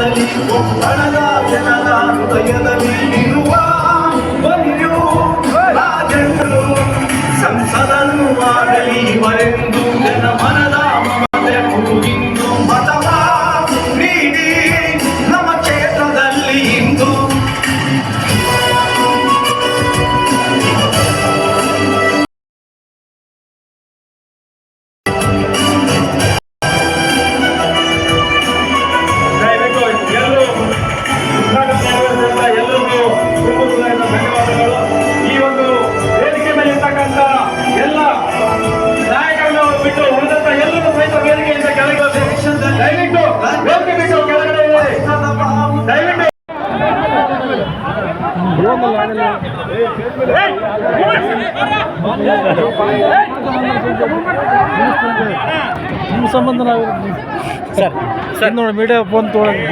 ಹೃದಯದಲ್ಲಿ ಒಬ್ಬಣದ ಜನದ ಹೃದಯದಲ್ಲಿ ಇರುವ ವರಿಯು ರಾಜನು ಸಂಸದನು ಮಾಡಲಿ ವರೆಂದು ನಿಮ್ಮ ಸಂಬಂಧ ನಾವು ಸರ್ ಸರ್. ನೋಡಿ ಮೀಡಿಯಾ ಫೋನ್ ತೊಗೊಳಗೆ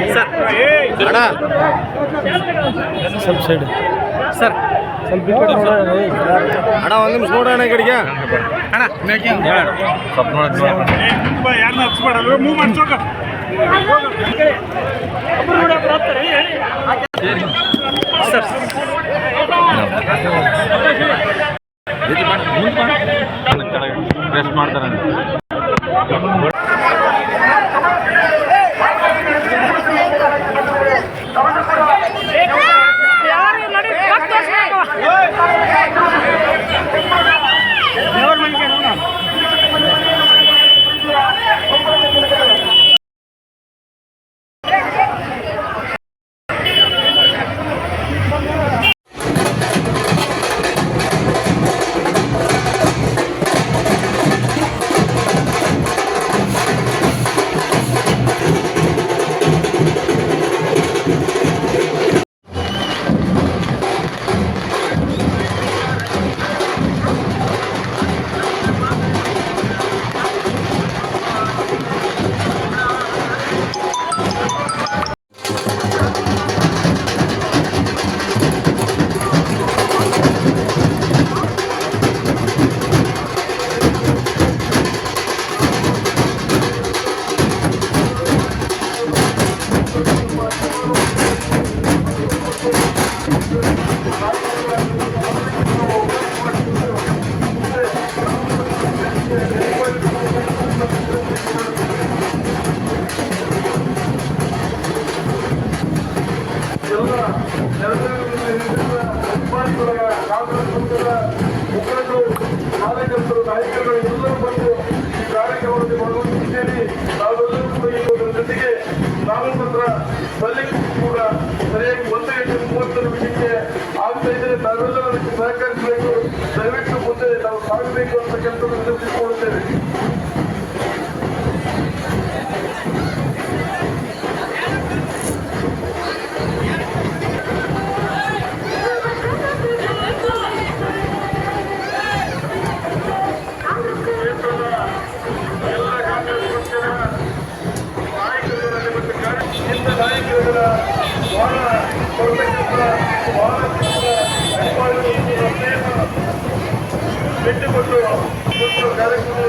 ಸ್ವಲ್ಪ ಸೈಡ್ ಸರ್. ಸ್ವಲ್ಪ. ಅಣ್ಣ ಒಂದು ನಿಮಿಷ ನೋಡೋಣ ಈ ಕಡೆಗೆ. ಅಣ್ಣ ಸ್ವಲ್ಪ ನೋಡಿ ಪ್ರೆಸ್ ಮಾಡ್ತಾರೆ ಮುಖಂಡರು ಕಾರ್ಯಕರ್ತರು ಎಲ್ಲರೂ ಬಂದು ಈ ಕಾರ್ಯಕ್ರಮದಲ್ಲಿ ಭಾಗವಹಿಸಿದ್ದೇನೆ ನಾವೆಲ್ಲರೂ ಕೂಡ ಒಂದು ಜೊತೆಗೆ ಕೂಡ ಸರಿಯಾಗಿ ಒಂದು ಗಂಟೆ ಮೂವತ್ತು ಸಹಕರಿಸಬೇಕು. ದಯವಿಟ್ಟು ಮುಂದೆ ನಾವು ಸಾಗಬೇಕು ಅಂತ ಕೆಲಸವನ್ನು ಬಿಟ್ಟುಕೊಟ್ಟು ಇವತ್ತು ಕಾರ್ಯಕ್ರಮ